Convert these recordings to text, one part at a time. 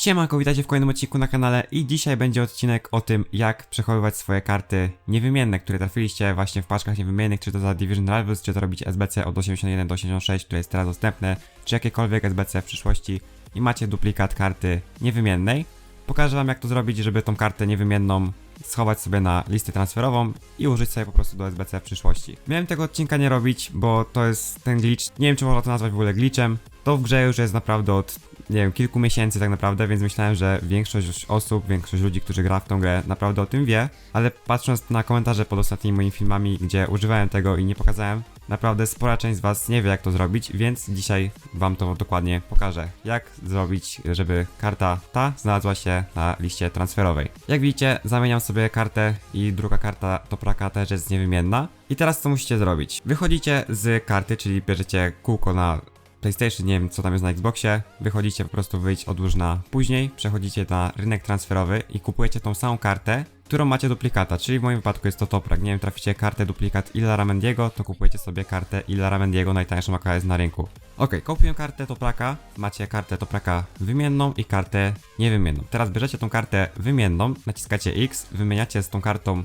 Siemanko, witajcie w kolejnym odcinku na kanale i dzisiaj będzie odcinek o tym, jak przechowywać swoje karty niewymienne, które trafiliście właśnie w paczkach niewymiennych, czy to za Division Rivals, czy to robić SBC od 81 do 86, które jest teraz dostępne, czy jakiekolwiek SBC w przyszłości i macie duplikat karty niewymiennej. Pokażę wam jak to zrobić, żeby tą kartę niewymienną schować sobie na listę transferową i użyć sobie po prostu do SBC w przyszłości. Miałem tego odcinka nie robić, bo to jest ten glitch, nie wiem czy można to nazwać w ogóle glitchem, to w grze już jest naprawdę od nie wiem, kilku miesięcy tak naprawdę, więc myślałem, że większość osób, większość ludzi, którzy gra w tą grę naprawdę o tym wie, ale patrząc na komentarze pod ostatnimi moimi filmami, gdzie używałem tego i nie pokazałem, naprawdę spora część z was nie wie jak to zrobić, więc dzisiaj wam to dokładnie pokażę. Jak zrobić, żeby karta ta znalazła się na liście transferowej. Jak widzicie, zamieniam sobie kartę i druga karta Topraka też jest niewymienna. I teraz co musicie zrobić? Wychodzicie z karty, czyli bierzecie kółko na PlayStation, nie wiem co tam jest na Xboxie, wychodzicie po prostu wyjść odłóż na później, przechodzicie na rynek transferowy i kupujecie tą samą kartę, którą macie duplikata, czyli w moim wypadku jest to Toprak. Nie wiem, traficie kartę duplikat Ilara Mendiego, to kupujecie sobie kartę Ilara Mendiego, najtańszą jaka jest na rynku. Ok, kupiłem kartę Topraka, macie kartę Topraka wymienną i kartę niewymienną. Teraz bierzecie tą kartę wymienną, naciskacie X, wymieniacie z tą kartą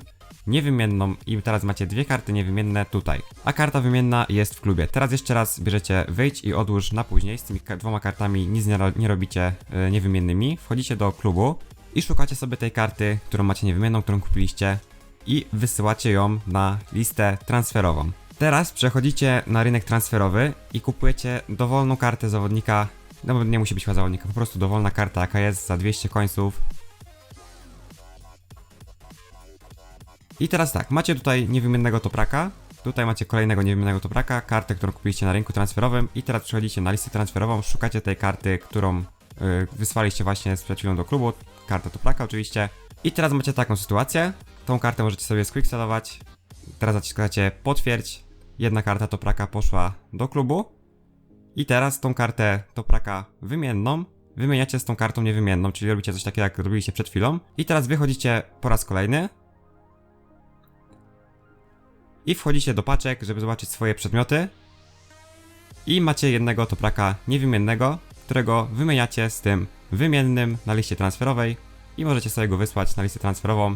niewymienną i teraz macie dwie karty niewymienne tutaj. A karta wymienna jest w klubie. Teraz jeszcze raz bierzecie wyjdź i odłóż na później. Z tymi dwoma kartami nic nie, ro- nie robicie e, niewymiennymi. Wchodzicie do klubu i szukacie sobie tej karty, którą macie niewymienną, którą kupiliście i wysyłacie ją na listę transferową. Teraz przechodzicie na rynek transferowy i kupujecie dowolną kartę zawodnika, no nie musi być chyba zawodnika, po prostu dowolna karta jaka jest za 200 końców I teraz tak, macie tutaj niewymiennego topraka, tutaj macie kolejnego niewymiennego topraka, kartę, którą kupiliście na rynku transferowym. I teraz przechodzicie na listę transferową, szukacie tej karty, którą y, wysłaliście właśnie z przyjaciółą do klubu, karta topraka oczywiście. I teraz macie taką sytuację, tą kartę możecie sobie squickselować, teraz naciskacie potwierdź, jedna karta topraka poszła do klubu. I teraz tą kartę topraka wymienną. Wymieniacie z tą kartą niewymienną, czyli robicie coś takiego jak robiliście przed chwilą. I teraz wychodzicie po raz kolejny i wchodzicie do paczek, żeby zobaczyć swoje przedmioty. I macie jednego topraka niewymiennego, którego wymieniacie z tym wymiennym na liście transferowej i możecie sobie go wysłać na listę transferową.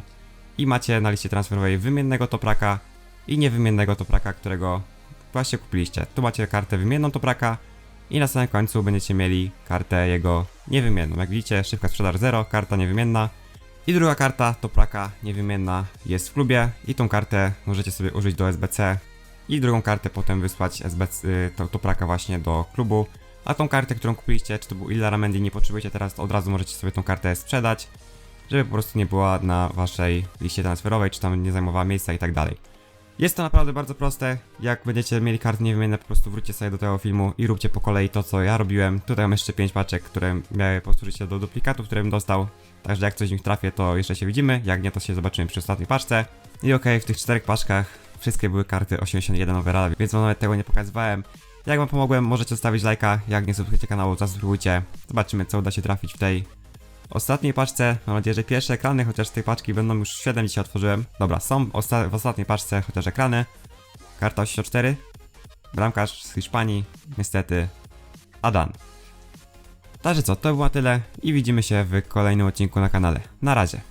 I macie na liście transferowej wymiennego topraka i niewymiennego topraka, którego właśnie kupiliście. Tu macie kartę wymienną topraka i na samym końcu będziecie mieli kartę jego niewymienną. Jak widzicie, szybka sprzedaż 0, karta niewymienna. I druga karta, Topraka, niewymienna, jest w klubie i tą kartę możecie sobie użyć do SBC i drugą kartę potem wysłać SBC, y, to, Topraka właśnie do klubu. A tą kartę, którą kupiliście, czy to był Illara Mendy, nie potrzebujecie teraz, to od razu możecie sobie tą kartę sprzedać, żeby po prostu nie była na waszej liście transferowej, czy tam nie zajmowała miejsca i tak dalej. Jest to naprawdę bardzo proste. Jak będziecie mieli karty niewymienne, po prostu wróćcie sobie do tego filmu i róbcie po kolei to, co ja robiłem. Tutaj mam jeszcze 5 paczek, które miały posłużyć się do duplikatów, które bym dostał. Także jak coś z nich trafię, to jeszcze się widzimy. Jak nie, to się zobaczymy przy ostatniej paczce. I okej, w tych czterech paczkach wszystkie były karty 81 overall, więc wam nawet tego nie pokazywałem. Jak wam pomogłem, możecie zostawić lajka. Jak nie subskrybujecie kanału, zasubskrybujcie. Zobaczymy, co uda się trafić w tej ostatniej paczce. Mam nadzieję, że pierwsze ekrany, chociaż z tej paczki będą już 7 dzisiaj otworzyłem. Dobra, są osta w ostatniej paczce chociaż ekrany. Karta 84. Bramkarz z Hiszpanii. Niestety Adan. Także co, to było tyle i widzimy się w kolejnym odcinku na kanale. Na razie.